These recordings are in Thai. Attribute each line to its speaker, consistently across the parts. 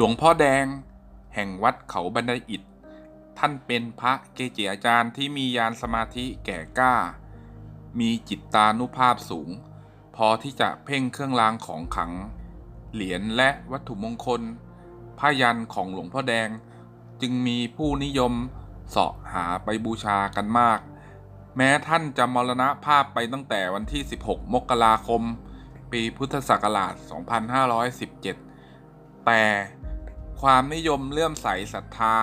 Speaker 1: หลวงพ่อแดง แห่งวัดเขาบันไดอิฐท่านเป็นพระเกจิอาจารย์ที่มียานสมาธิแก่กล้า มีจิตตานุภาพสูง พอที่จะเพ่งเครื่องรางของขัง เหรียญและวัตถุมงคลผ้ายันของหลวงพ่อแดง จึงมีผู้นิยมเสาะหาไปบูชากันมาก แม้ท่านจะมรณภาพไปตั้งแต่วันที่ 16 มกราคม ปีพุทธศักราช 2517 แต่ ความนิยมเลื่อมใสศรัทธา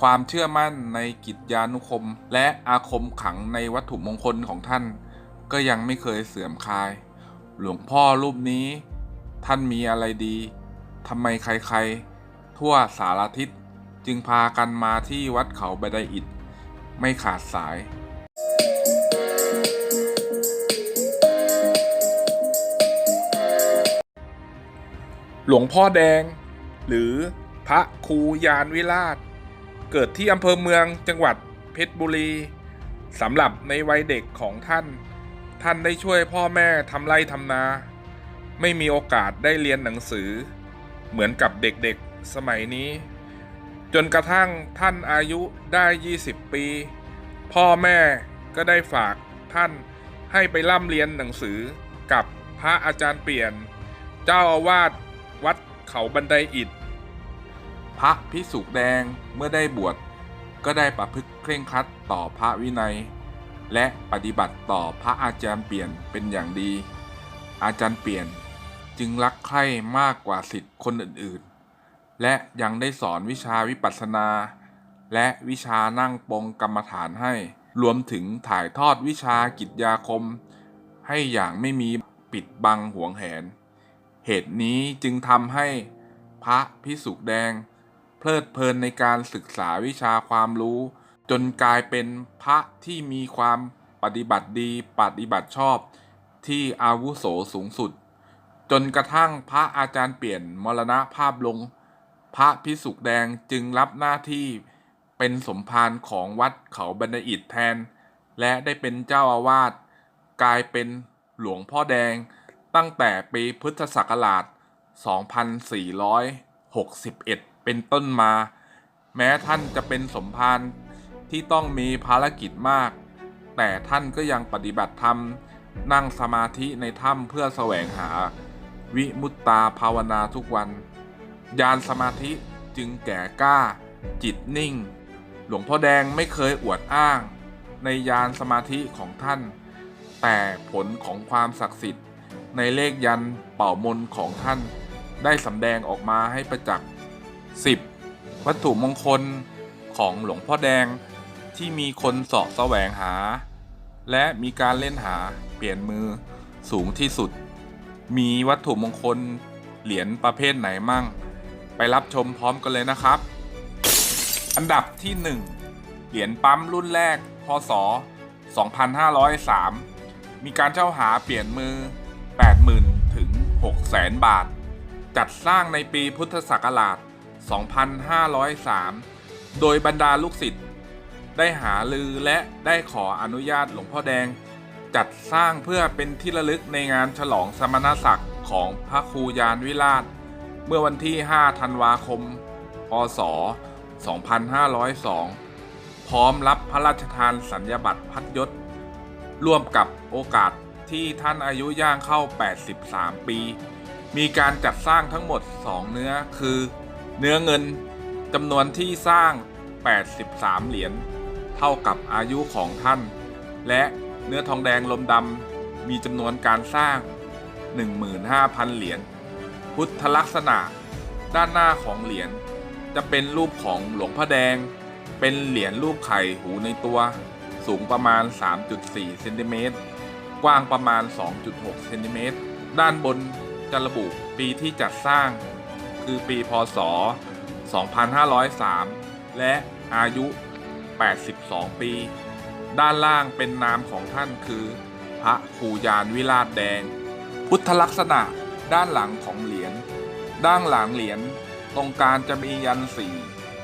Speaker 1: ความเชื่อมั่นในกิจยานุคม และอาคมขังในวัตถุมงคลของท่าน ก็ยังไม่เคยเสื่อมคลาย หลวงพ่อรูปนี้ ท่านมีอะไรดีทำไมใครๆ ทั่วสารทิศจึงพากันมาที่วัดเขาบันไดอิฐไม่ขาดสายหลวงพ่อแดง หรือ พระครูยานวิราช เกิดที่อำเภอเมืองจังหวัดเพชรบุรีสำหรับในวัยเด็กของท่าน ท่านได้ช่วยพ่อแม่ทำไร่ทำนา ไม่มีโอกาสได้เรียนหนังสือ เหมือนกับเด็กๆสมัยนี้ จนกระทั่งท่านอายุได้ 20 ปี พ่อแม่ก็ได้ฝากท่านให้ไปร่ำเรียนหนังสือกับพระอาจารย์เปลี่ยน เจ้าอาวาสวัดเขาบันไดอิฐ พระพิสุกแดงเมื่อได้บวชก็ได้ประพฤติเคร่งครัดต่อพระวินัย และปฏิบัติต่อพระอาจารย์เปลี่ยนเป็นอย่างดี อาจารย์เปลี่ยนจึงรักใคร่มากกว่าสิทธิ์คนอื่นๆ และยังได้สอนวิชาวิปัสสนา และวิชานั่งปงกรรมฐานให้ รวมถึงถ่ายทอดวิชากิจยาคม ให้อย่างไม่มีปิดบังห่วงแหน เหตุนี้จึงทำให้พระพิสุกแดง เพลิดเพลินในการศึกษาวิชาความรู้ จนกลายเป็นพระที่มีความปฏิบัติดีปฏิบัติชอบที่อาวุโสสูงสุด จนกระทั่งพระอาจารย์เปลี่ยนมรณภาพลง พระพิสุกแดงจึงรับหน้าที่เป็นสมภารของวัดเขาบรรณอิฐแทน และได้เป็นเจ้าอาวาสกลายเป็นหลวงพ่อแดงตั้งแต่ปีพุทธศักราช 2461 เป็นต้นมา แม้ท่านจะเป็นสมภารที่ต้องมีภารกิจมาก แต่ท่านก็ยังปฏิบัติธรรม นั่งสมาธิในถ้ำเพื่อแสวงหา วิมุตตาภาวนาทุกวันยานสมาธิจึงแก่กล้า จิตนิ่ง หลวงพ่อแดงไม่เคยอวดอ้าง ในยานสมาธิของท่าน แต่ผลของความศักดิ์สิทธิ์ ในเลขยันเป่ามนของท่าน ได้สำแดงออกมาให้ประจักษ์ 10. วัตถุมงคลของหลวงพ่อแดงที่มีคนเสาะแสวงหา และมีการเล่นหาเปลี่ยนมือสูงที่สุด มีวัตถุมงคลเหรียญประเภทไหนมั่ง ไปรับชมพร้อมกันเลยนะครับ อันดับที่ 1 เหรียญปั๊มรุ่นแรก พศ 2503 มีการเช่าหาเปลี่ยนมือ 80,000 ถึง 600,000 บาท จัดสร้างในปีพุทธศักราช 2503 โดยบรรดาลูกศิษย์ได้หาลือและได้ขออนุญาตหลวงพ่อแดง จัดสร้างเพื่อเป็นที่ระลึกในงานฉลองสมณศักดิ์ของพระครูยานวิราช เมื่อวันที่ 5 ธันวาคม พศ 2502 พร้อมรับพระราชทานสัญญาบัตรพัดยศ ร่วมกับโอกาสที่ท่านอายุย่างเข้า 83 ปี มีการจัดสร้างทั้งหมด 2 เนื้อคือ เนื้อเงินจำนวนที่สร้าง 83 เหรียญเท่ากับอายุของท่าน และเนื้อทองแดงลมดำมีจำนวนการสร้าง 15,000 เหรียญพุทธลักษณะด้านหน้าของเหรียญจะเป็นรูปของหลวงพ่อแดง เป็นเหรียญรูปไข่หูในตัว สูงประมาณ 3.4เซนติเมตรกว้างประมาณ 2.6เซนติเมตรด้านบนจะระบุปีที่จัดสร้าง คือปีพศ 2503 และอายุ 82 ปี ด้านล่างเป็นนามของท่านคือ พระครูยานวิราชแดง พุทธลักษณะด้านหลังของเหรียญ ด้านหลังเหรียญตรงกลางจะมียันสี่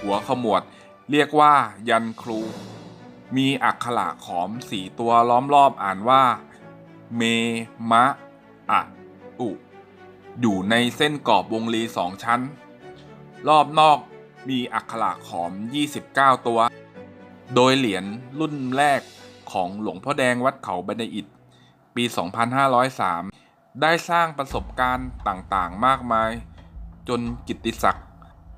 Speaker 1: หัวขมวด เรียกว่ายันครู มีอักขระขอมสี่ตัวล้อมรอบอ่านว่า เมมะอะอุ อยู่ในเส้นกรอบวงรีสองชั้น รอบนอกมีอักขระขอม 29 ตัว โดยเหรียญรุ่นแรกของหลวงพ่อแดงวัดเขาบันไดอิฐปี 2503 ได้สร้างประสบการณ์ต่างๆ มากมาย จนกิตติศักดิ์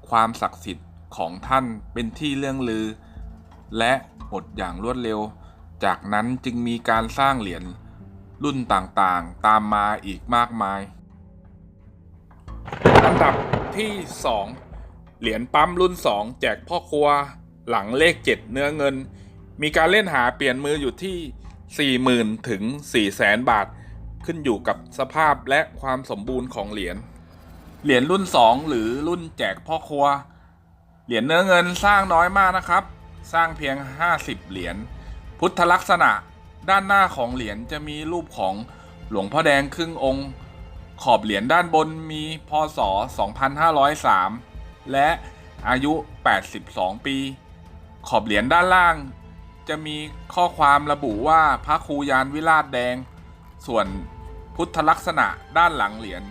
Speaker 1: ความศักดิ์สิทธิ์ของท่านเป็นที่เรื่องลือ และหมดอย่างรวดเร็ว จากนั้นจึงมีการสร้างเหรียญรุ่นต่างๆ ตามมาอีกมากมาย ดับที่ 2 เหรียญปั๊มรุ่น 2 แจกพ่อครัว หลังเลข 7 เนื้อเงิน มีการเล่นหาเปลี่ยนมืออยู่ที่ 40,000 ถึง 400,000 บาท ขึ้นอยู่กับสภาพและความสมบูรณ์ของเหรียญ เหรียญรุ่น 2 หรือรุ่นแจกพ่อครัว เหรียญเนื้อเงินสร้างน้อยมากนะครับ สร้างเพียง 50 เหรียญ พุทธลักษณะด้านหน้าของเหรียญจะมีรูปของหลวงพ่อแดงครึ่งองค์ ขอบเหรียญด้านบนมีพศ 2503 และอายุ 82 ปี ขอบเหรียญด้านล่าง จะมีข้อความระบุว่าพระครูยานวิราชแดง ส่วนพุทธลักษณะด้านหลังเหรียญ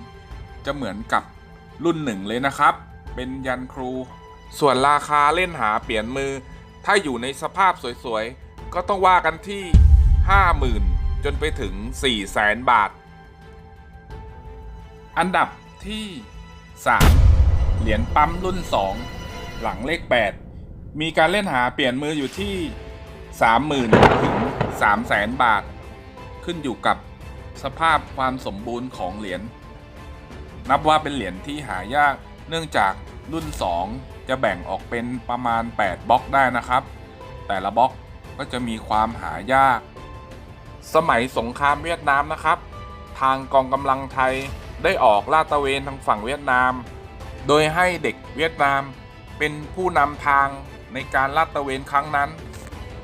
Speaker 1: จะเหมือนกับรุ่นหนึ่งเลยนะครับ เป็นยันครู ส่วนราคาเล่นหาเปลี่ยนมือ ถ้าอยู่ในสภาพสวยๆ ก็ต้องว่ากันที่ 50,000 จนไปถึ ง 400,000 บาท อันดับที่ 3 เหรียญปั๊มรุ่น 2 หลังเลข 8 มีการเล่นหาเปลี่ยนมืออยู่ที่ 30,000ถึง300,000 บาท ขึ้นอยู่กับสภาพความสมบูรณ์ของเหรียญนับว่าเป็นเหรียญที่หายากเนื่องจากรุ่น 2 จะแบ่งออกเป็นประมาณ 8บล็อกได้นะครับ แต่ละบล็อกก็จะมีความหายาก สมัยสงครามเวียดนามนะครับ ทางกองกำลังไทย ได้ออกลาดตระเวนทางฝั่งเวียดนาม โดยให้เด็กเวียดนามเป็นผู้นำทางในการลาดตระเวนครั้งนั้น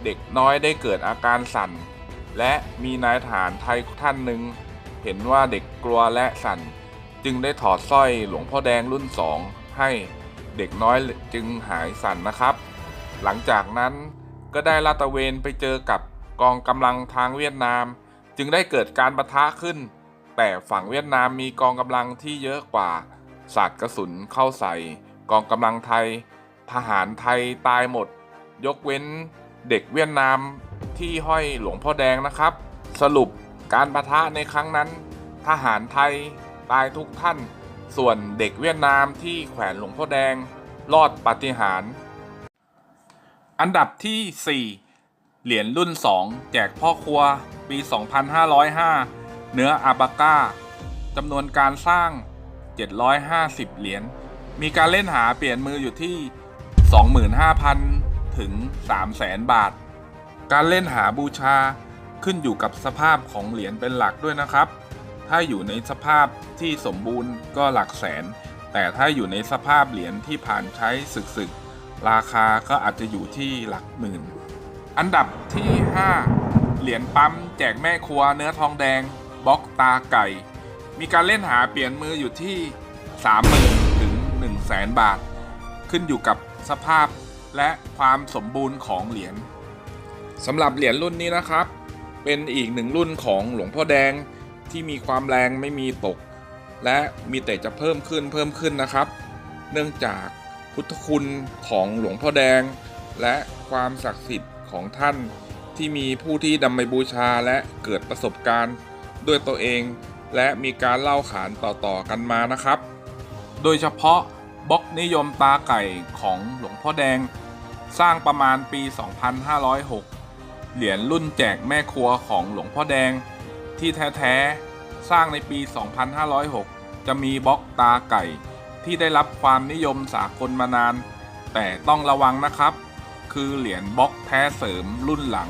Speaker 1: เด็กน้อยได้เกิดอาการสั่น และมีนายทหารไทยท่านหนึ่ง เห็นว่าเด็กกลัวและสั่น จึงได้ถอดสร้อยหลวงพ่อแดงรุ่นสองให้เด็กน้อยจึงหายสั่นนะครับ หลังจากนั้นก็ได้ลาดตระเวนไปเจอกับกองกำลังทางเวียดนาม จึงได้เกิดการประทะขึ้น แต่ฝั่งเวียดนามมีกองกำลังที่เยอะกว่าสาดกระสุนเข้าใส่ กองกำลังไทย ทหารไทยตายหมด ยกเว้นเด็กเวียดนามที่ห้อยหลวงพ่อแดงนะครับ สรุปการประทะในครั้งนั้น ทหารไทยตายทุกท่าน ส่วนเด็กเวียดนามที่แขวนหลวงพ่อแดง รอดปาฏิหาริย์อันดับที่ 4 เหรียญรุ่น 2 แจกพ่อครัวปี 2505 เนื้ออาบาก้าจำนวนการสร้าง 750 เหรียญ มีการเล่นหาเปลี่ยนมืออยู่ที่ 25,000 ถึง 300,000 บาท การเล่นหาบูชาขึ้นอยู่กับสภาพของเหรียญเป็นหลักด้วยนะครับ ถ้าอยู่ในสภาพที่สมบูรณ์ก็หลักแสน แต่ถ้าอยู่ในสภาพเหรียญที่ผ่านใช้ศึกๆ ราคาก็อาจจะอยู่ที่หลักหมื่น อันดับที่ 5 เหรียญปั๊มแจกแม่ครัวเนื้อทองแดง บล็อกตาไก่ มีการเล่นหาเปลี่ยนมืออยู่ที่ 30,000 ถึง 100,000 บาท ขึ้นอยู่กับสภาพและความสมบูรณ์ของเหรียญสำหรับเหรียญรุ่นนี้นะครับ เป็นอีกหนึ่งรุ่นของหลวงพ่อแดงที่มีความแรงไม่มีตก และมีแต่จะเพิ่มขึ้นเพิ่มขึ้นนะครับ เนื่องจากพุทธคุณของหลวงพ่อแดง และความศักดิ์สิทธิ์ของท่านที่มีผู้ที่นำไปบูชาและเกิดประสบการณ์ ด้วยตัวเอง และมีการเล่าขานต่อๆกันมานะครับ โดยเฉพาะบล็อกนิยมตาไก่ของหลวงพ่อแดง สร้างประมาณปี 2506 เหรียญรุ่นแจกแม่ครัวของหลวงพ่อแดง ที่แท้ๆ สร้างในปี 2506 จะมีบล็อกตาไก่ที่ได้รับความนิยมสากลมานาน แต่ต้องระวังนะครับ คือเหรียญบล็อกแท้เสริมรุ่นหลัง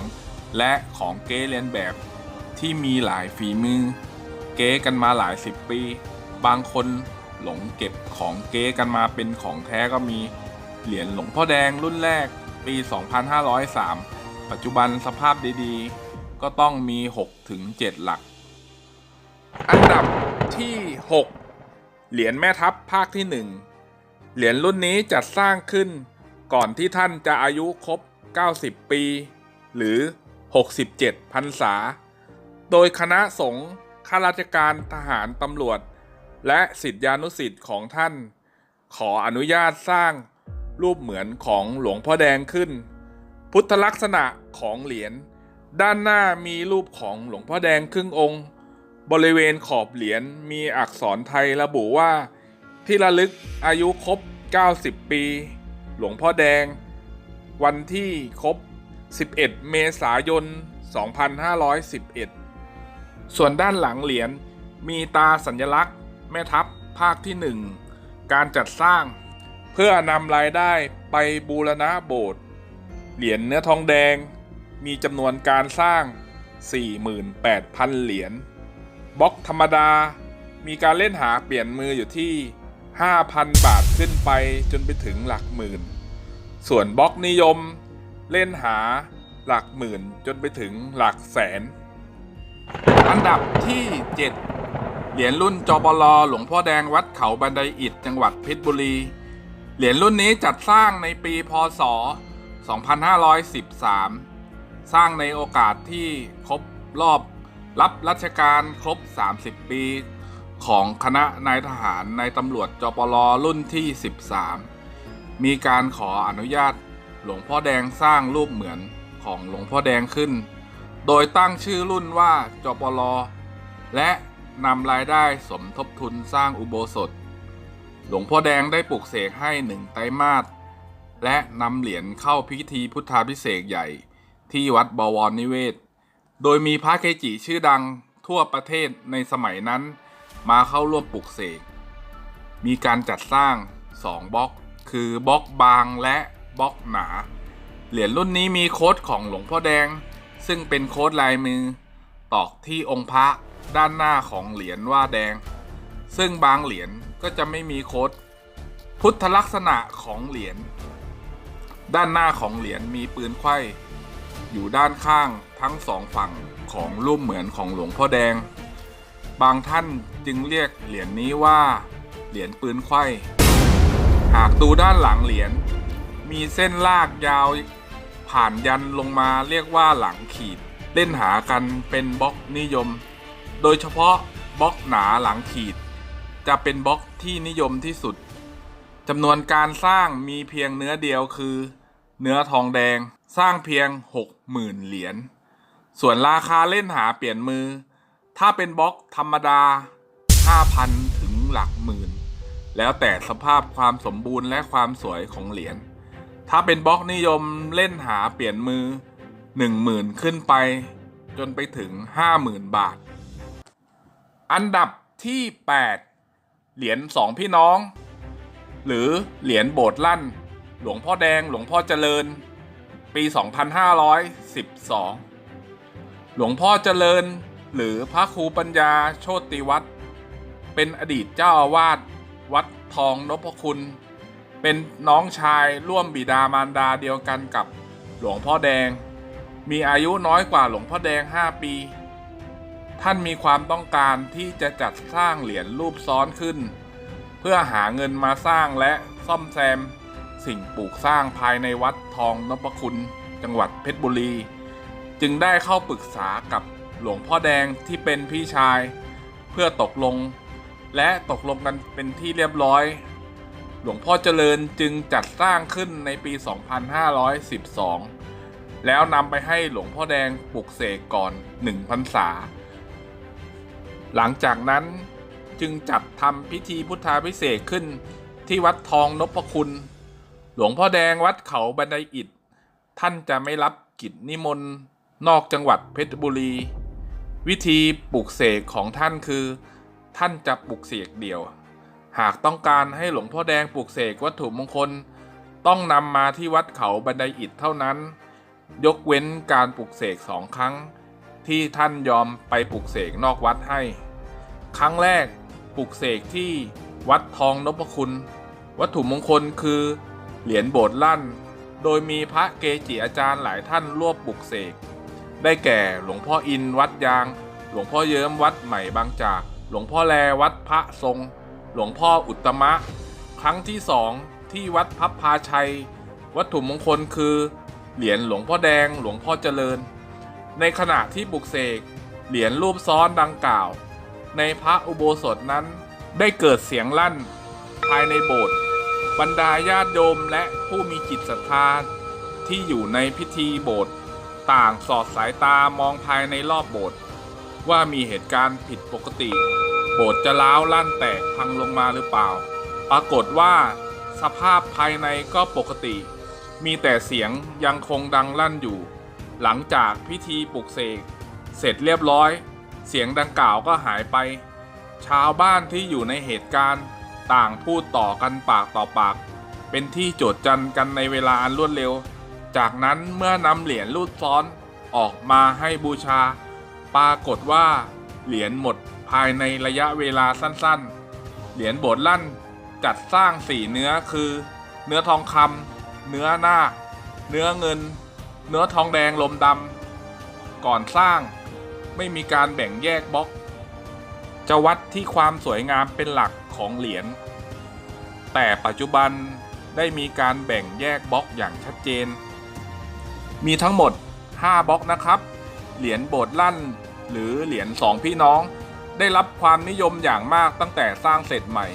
Speaker 1: และของเกเลียนแบบ ที่มีหลายฝีมือ เก๊กันมาหลายสิบปี บางคนหลงเก็บของเก๊กันมาเป็นของแท้ก็มี เหรียญหลวงพ่อแดงรุ่นแรกปี 2503 ปัจจุบันสภาพดีๆ ก็ต้องมี6ถึง7หลัก อันดับที่ 6 เหรียญแม่ทัพภาคที่ 1 เหรียญรุ่นนี้จัดสร้างขึ้น ก่อนที่ท่านจะอายุครบ 90 ปี หรือ 67พรรษา โดยคณะสงฆ์ข้าราชการทหารตำรวจ และสิทธิานุสิทธิ์ของท่าน ขออนุญาตสร้างรูปเหมือนของหลวงพ่อแดงขึ้น พุทธลักษณะของเหรียญด้านหน้ามีรูปของหลวงพ่อแดงครึ่งองค์ บริเวณขอบเหรียญมีอักษรไทยระบุว่า ที่ระลึกอายุครบ 90 ปี หลวงพ่อแดง วันที่ครบ 11 เมษายน 2511 ส่วนด้านหลังเหรียญมีตาสัญลักษณ์ แม่ทัพภาคที่ 1 การจัดสร้าง เพื่อนำรายได้ไปบูรณะโบสถ์เหรียญเนื้อทองแดง มีจำนวนการสร้าง 48,000 เหรียญบล็อกธรรมดา มีการเล่นหาเปลี่ยนมืออยู่ที่ 5,000 บาทขึ้นไปจนไปถึงหลักหมื่น ส่วนบล็อกนิยม เล่นหาหลักหมื่นจนไปถึงหลักแสน อันดับที่ 7 เหรียญรุ่นจปลหลวงพ่อแดงวัดเขาบันไดอิฐจังหวัดเพชรบุรี เหรียญรุ่นนี้จัดสร้างในปีพศ 2513 สร้างในโอกาสที่ครบรอบรับรัชการครบ 30 ปี ของคณะนายทหารในตำรวจจปลรุ่นที่ 13 มีการขออนุญาตหลวงพ่อแดงสร้างรูปเหมือนของหลวงพ่อแดงขึ้น โดยตั้งชื่อรุ่นว่าจปลและนำรายได้สมทบทุนสร้างอุโบสถ หลวงพ่อแดงได้ปลุกเสกให้หนึ่งไตรมาสและนำเหรียญเข้าพิธีพุทธาพิเศษใหญ่ที่วัดบวรนิเวศ โดยมีพระเกจิชื่อดังทั่วประเทศในสมัยนั้น มาเข้าร่วมปลุกเสก มีการจัดสร้าง 2บล็อก คือบล็อกบางและบล็อกหนา เหรียญรุ่นนี้มีโค้ดของหลวงพ่อแดง ซึ่งเป็นโค้ดลายมือ ตอกที่องค์พระด้านหน้าของเหรียญว่าแดง ซึ่งบางเหรียญก็จะไม่มีโค้ด พุทธลักษณะของเหรียญด้านหน้าของเหรียญมีปืนไขว้อยู่ด้านข้างทั้งสองฝั่งของรูปเหมือนของหลวงพ่อแดง บางท่านจึงเรียกเหรียญนี้ว่า เหรียญปืนไขว้หากดูด้านหลังเหรียญมีเส้นลากยาว ผ่านยันลงมาเรียกว่าหลังขีด เล่นหากันเป็นบล็อกนิยม โดยเฉพาะบล็อกหนาหลังขีด จะเป็นบล็อกที่นิยมที่สุดจำนวนการสร้างมีเพียงเนื้อเดียวคือ เนื้อทองแดงสร้างเพียง 60,000 เหรียญ ส่วนราคาเล่นหาเปลี่ยนมือ ถ้าเป็นบล็อกธรรมดา 5,000 ถึงหลักหมื่น แล้วแต่สภาพความสมบูรณ์และความสวยของเหรียญ ถ้าเป็นบล็อกนิยมเล่นหาเปลี่ยนมือ 10,000 ขึ้นไป จนไปถึง 50,000 บาท อันดับที่ 8 เหรียญสองพี่น้อง หรือเหรียญโบสถ์ลั่น หลวงพ่อแดงหลวงพ่อเจริญ ปี 2512 หลวงพ่อเจริญ หรือพระครูปัญญาโชติวัฒน์เป็นอดีตเจ้าอาวาสวัดทองนพคุณ เป็นน้องชายร่วมบิดามารดาเดียวกันกับหลวงพ่อแดง มีอายุน้อยกว่าหลวงพ่อแดง 5 ปี ท่านมีความต้องการที่จะจัดสร้างเหรียญรูปซ้อนขึ้น เพื่อหาเงินมาสร้างและซ่อมแซม สิ่งปลูกสร้างภายในวัดทองนพคุณ จังหวัดเพชรบุรี จึงได้เข้าปรึกษากับหลวงพ่อแดงที่เป็นพี่ชาย เพื่อตกลง และตกลงกันเป็นที่เรียบร้อย หลวงพ่อเจริญจึงจัดสร้างขึ้นในปี 2512 แล้วนำไปให้หลวงพ่อแดงปลุกเสกก่อน1พรรษา หลังจากนั้นจึงจัดทำพิธีพุทธาพิเศษขึ้นที่วัดทองนพคุณ หลวงพ่อแดงวัดเขาบันไดอิฐ ท่านจะไม่รับกิจนิมนต์นอกจังหวัดเพชรบุรี วิธีปลุกเสกของท่านคือ ท่านจะปลุกเสกเดี่ยว หากต้องการให้หลวงพ่อแดงปลุกเสกวัตถุมงคล ต้องนำมาที่วัดเขาบันไดอิฐเท่านั้น ยกเว้นการปลุกเสกสองครั้ง ที่ท่านยอมไปปลุกเสกนอกวัดให้ ครั้งแรกปลุกเสกที่วัดทองนพคุณ วัตถุมงคลคือ เหรียญโบสถ์ลั่น โดยมีพระเกจิอาจารย์หลายท่านร่วมปลุกเสก ได้แก่หลวงพ่ออินวัดยาง หลวงพ่อเยิ้มวัดใหม่บางจาก หลวงพ่อแลวัดพระทรง หลวงพ่ออุตมะ ครั้งที่สองที่วัดพับพาชัย วัตถุมงคลคือ เหรียญหลวงพ่อแดงหลวงพ่อเจริญ ในขณะที่ปลุกเสกเหรียญรูปซ้อนดังกล่าว ในพระอุโบสถนั้นได้เกิดเสียงลั่น ภายในโบสถ์บรรดาญาติโยมและผู้มีจิตศรัทธาที่อยู่ในพิธีโบสถ์ต่างสอดสายตามองภายในรอบโบสถ์ว่ามีเหตุการณ์ผิดปกติ บสถ์จะล้าวลั่นแตกพังลงมาหรือเปล่า ปรากฏว่า สภาพภายในก็ปกติ มีแต่เสียงยังคงดังลั่นอยู่ หลังจากพิธีปลุกเสกเสร็จเรียบร้อย เสียงดังกล่าวก็หายไป ชาวบ้านที่อยู่ในเหตุการณ์ต่างพูดต่อกันปากต่อปาก เป็นที่โจดจันกันในเวลาอันรวดเร็ว จากนั้นเมื่อนำเหรียญรูดซ้อนออกมาให้บูชา ปรากฏว่า เหรียญหมด ภายในระยะเวลาสั้นๆ เหรียญโบสถ์ลั่นจัดสร้างสี่เนื้อคือ เนื้อทองคำเนื้อนาคเนื้อเงิน เนื้อทองแดงลมดำก่อนสร้างไม่มีการแบ่งแยกบล็อก จะวัดที่ความสวยงามเป็นหลักของเหรียญ แต่ปัจจุบันได้มีการแบ่งแยกบล็อกอย่างชัดเจน มีทั้งหมด 5 บล็อกนะครับ เหรียญโบสถ์ลั่น หรือเหรียญสองพี่น้อง ได้รับความนิยมอย่างมากตั้งแต่สร้างเสร็จใหม่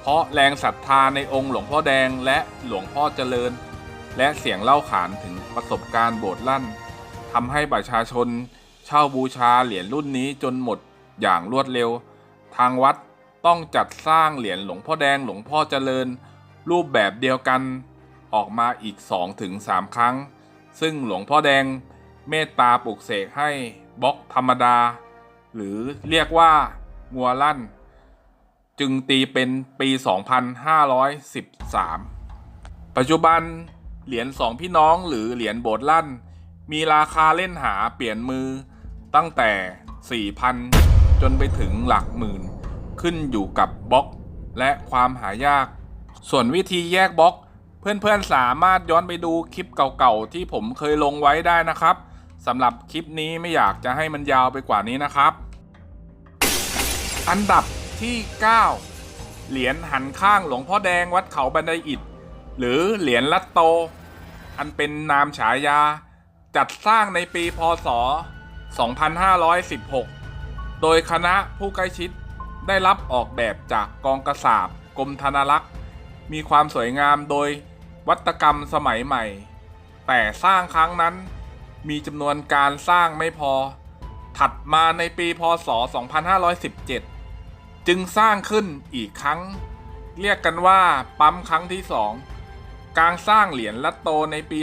Speaker 1: เพราะแรงศรัทธาในองค์หลวงพ่อแดงและหลวงพ่อเจริญ และเสียงเล่าขานถึงประสบการณ์โบสถ์ลั่นทำให้ประชาชน เช่าบูชาเหรียญรุ่นนี้จนหมดอย่างรวดเร็ว ทางวัดต้องจัดสร้างเหรียญหลวงพ่อแดงหลวงพ่อเจริญ รูปแบบเดียวกันออกมาอีก 2-3 ครั้ง ซึ่งหลวงพ่อแดงเมตตาปลุกเสกให้บล็อกธรรมดา หรือเรียกว่างัวลั่น จึงตีเป็นปี 2513 ปัจจุบันเหรียญสองพี่น้องหรือเหรียญโบสถ์ลั่น มีราคาเล่นหาเปลี่ยนมือตั้งแต่ 4,000 จนไปถึงหลักหมื่น ขึ้นอยู่กับบล็อกและความหายาก ส่วนวิธีแยกบล็อก เพื่อนๆสามารถย้อนไปดูคลิปเก่าๆ ที่ผมเคยลงไว้ได้นะครับ สำหรับคลิปนี้ไม่อยากจะให้มันยาวไปกว่านี้นะครับ อันดับที่ 9 เหรียญหันข้างหลวงพ่อแดงวัดเขาบันไดอิฐหรือเหรียญลัตโต อันเป็นนามฉายา จัดสร้างในปีพศ 2516 โดยคณะผู้ใกล้ชิดได้รับออกแบบจากกองกระสาบกรมธนารักษ์มีความสวยงามโดยวัตกรรมสมัยใหม่ แต่สร้างครั้งนั้น มีจำนวนการสร้างไม่พอ ถัดมาในปีพศ 2517 จึงสร้างขึ้นอีกครั้ง เรียกกันว่าปั๊มครั้งที่สองการสร้างเหรียญลัตโตในปี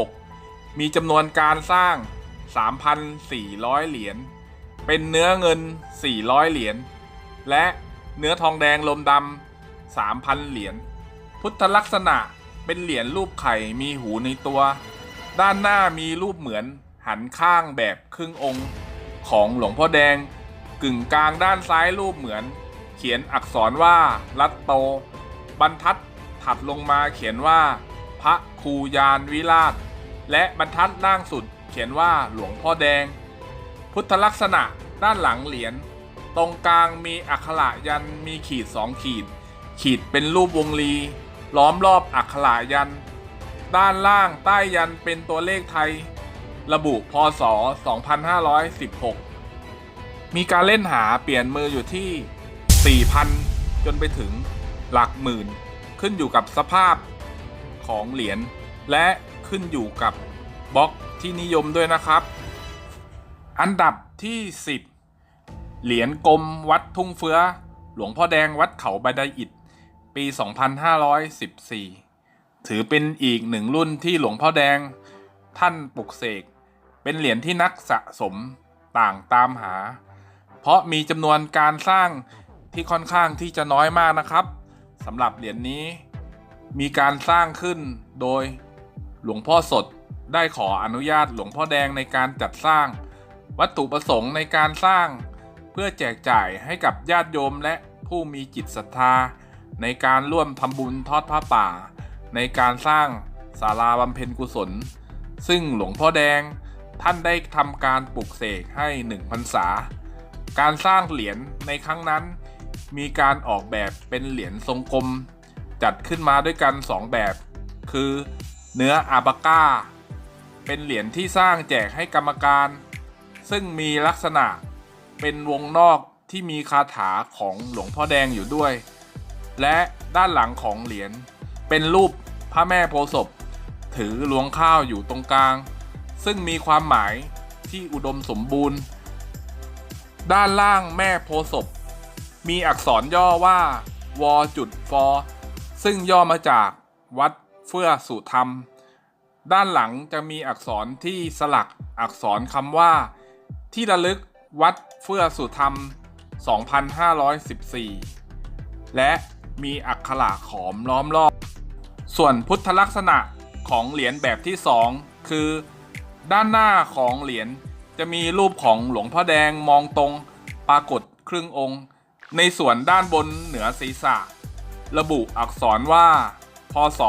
Speaker 1: 2516 มีจำนวนการสร้าง 3,400 เหรียญ เป็นเนื้อเงิน 400 เหรียญ และเนื้อทองแดงลมดำ 3,000 เหรียญ พุทธลักษณะเป็นเหรียญรูปไข่มีหูในตัว ด้านหน้ามีรูปเหมือนหันข้างแบบครึ่งองค์ของหลวงพ่อแดง กึ่งกลางด้านซ้ายรูปเหมือน เขียนอักษรว่าลัตโต บรรทัดถัดลงมาเขียนว่า พระครูยานวิราช และบรรทัดล่างสุดเขียนว่าหลวงพ่อแดง พุทธลักษณะด้านหลังเหรียญตรงกลางมีอักขระยันมีขีดสองขีด ขีดเป็นรูปวงรี ล้อมรอบอักขระยัน ด้านล่างใต้ยันเป็นตัวเลขไทย ระบุพศ 2516 มีการเล่นหาเปลี่ยนมืออยู่ที่ 4,000 จนไปถึงหลักหมื่น ขึ้นอยู่กับสภาพของเหรียญและขึ้นอยู่กับบล็อกที่นิยมด้วยนะครับ อันดับที่ 10 เหรียญกลมวัดทุ่งเฟื้อ หลวงพ่อแดงวัดเขาบันไดอิฐปี 2514 ถือเป็นอีกหนึ่งรุ่นที่หลวงพ่อแดง ท่านปลุกเสก เป็นเหรียญที่นักสะสมต่างตามหา เพราะมีจำนวนการสร้างที่ค่อนข้างที่จะน้อยมากนะครับสำหรับเหรียญนี้ มีการสร้างขึ้นโดยหลวงพ่อสดได้ขออนุญาตหลวงพ่อแดงในการจัดสร้าง วัตถุประสงค์ในการสร้าง เพื่อแจกจ่ายให้กับญาติโยมและผู้มีจิตศรัทธา ในการร่วมทำบุญทอดผ้าป่า ในการสร้างศาลาบำเพ็ญกุศล ซึ่งหลวงพ่อแดงท่านได้ทำการปลุกเสกให้หนึ่งพรรษา การสร้างเหรียญในครั้งนั้น มีการออกแบบเป็นเหรียญทรงกลม จัดขึ้นมาด้วยกันสองแบบ คือเนื้ออาบาก้า เป็นเหรียญที่สร้างแจกให้กรรมการ ซึ่งมีลักษณะเป็นวงนอกที่มีคาถาของหลวงพ่อแดงอยู่ด้วย และด้านหลังของเหรียญ เป็นรูปพระแม่โพศพถือหลวงข้าวอยู่ตรงกลาง ซึ่งมีความหมายที่อุดมสมบูรณ์ ด้านล่างแม่โพศพมีอักษรย่อว่าวจุดฟอซึ่งย่อมาจากวัดเฟื่อสุธรรม ด้านหลังจะมีอักษรที่สลักอักษรคำว่า ที่ระลึกวัดเฟื่อสุธรรม 2514 และมีอักขระขอมล้อมรอบ ส่วนพุทธลักษณะของเหรียญแบบที่ 2 คือ ด้านหน้าของเหรียญจะมีรูปของหลวงพ่อแดงมองตรงปรากฏครึ่งองค์ ในส่วนด้านบนเหนือศีรษะ ระบุอักษรว่า พศ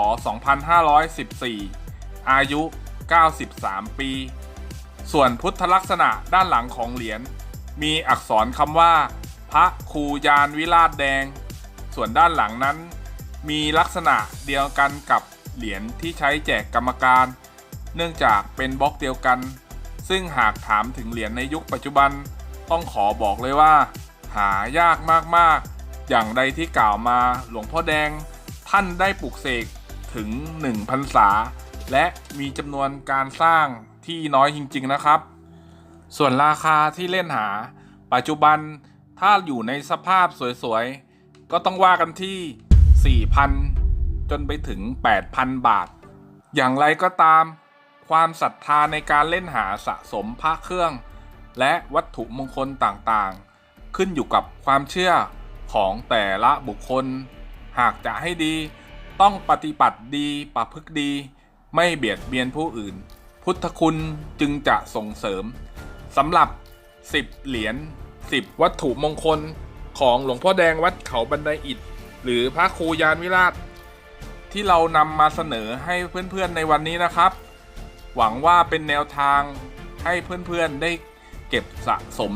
Speaker 1: 2514 อายุ 93 ปี ส่วนพุทธลักษณะด้านหลังของเหรียญมีอักษรคำว่า พระครูยานวิราชแดง ส่วนด้านหลังนั้น มีลักษณะเดียวกันกับเหรียญที่ใช้แจกกรรมการ เนื่องจากเป็นบล็อกเดียวกัน ซึ่งหากถามถึงเหรียญในยุคปัจจุบัน ต้องขอบอกเลยว่า หายากมากๆ อย่างใดที่กล่าวมาหลวงพ่อแดง ท่านได้ปลุกเสกถึง1พรรษา และมีจำนวนการสร้างที่น้อยจริงๆนะครับ ส่วนราคาที่เล่นหา ปัจจุบันถ้าอยู่ในสภาพสวยๆ ก็ต้องว่ากันที่ 4,000 จนไปถึง 8,000 บาท อย่างไรก็ตาม ความศรัทธาในการเล่นหาสะสมพระเครื่อง และวัตถุมงคลต่างๆ ขึ้นอยู่กับความเชื่อของแต่ละบุคคล หากจะให้ดีต้องปฏิบัติดีประพฤติดี ไม่เบียดเบียนผู้อื่น พุทธคุณจึงจะส่งเสริมสำหรับ 10 เหรียญ10 วัตถุมงคลของหลวงพ่อแดงวัดเขาบันไดอิฐ หรือพระครูยานวิราช ที่เรานำมาเสนอให้เพื่อนๆในวันนี้นะครับ หวังว่าเป็นแนวทางให้เพื่อนๆได้เก็บสะสม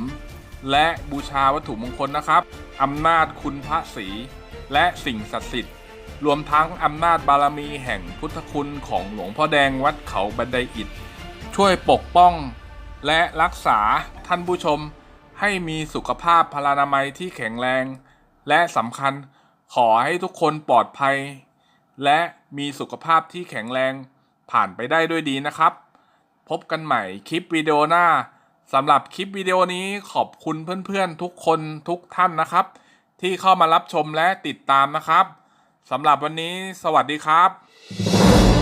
Speaker 1: และบูชาวัตถุมงคลนะครับอำนาจคุณพระศรีและสิ่งศักดิ์สิทธิ์รวมทั้งอำนาจบารมีแห่งพุทธคุณของหลวงพ่อแดงวัดเขาบันไดอิฐช่วยปกป้องและรักษาท่านผู้ชมให้มีสุขภาพพลานามัยที่แข็งแรง และสำคัญ ขอให้ทุกคนปลอดภัย และมีสุขภาพที่แข็งแรงผ่านไปได้ด้วยดีนะครับ พบกันใหม่คลิปวิดีโอหน้าสำหรับคลิปวิดีโอนี้ขอบคุณเพื่อนๆทุกคนทุกท่านนะครับ ที่เข้ามารับชมและติดตามนะครับสำหรับวันนี้สวัสดีครับ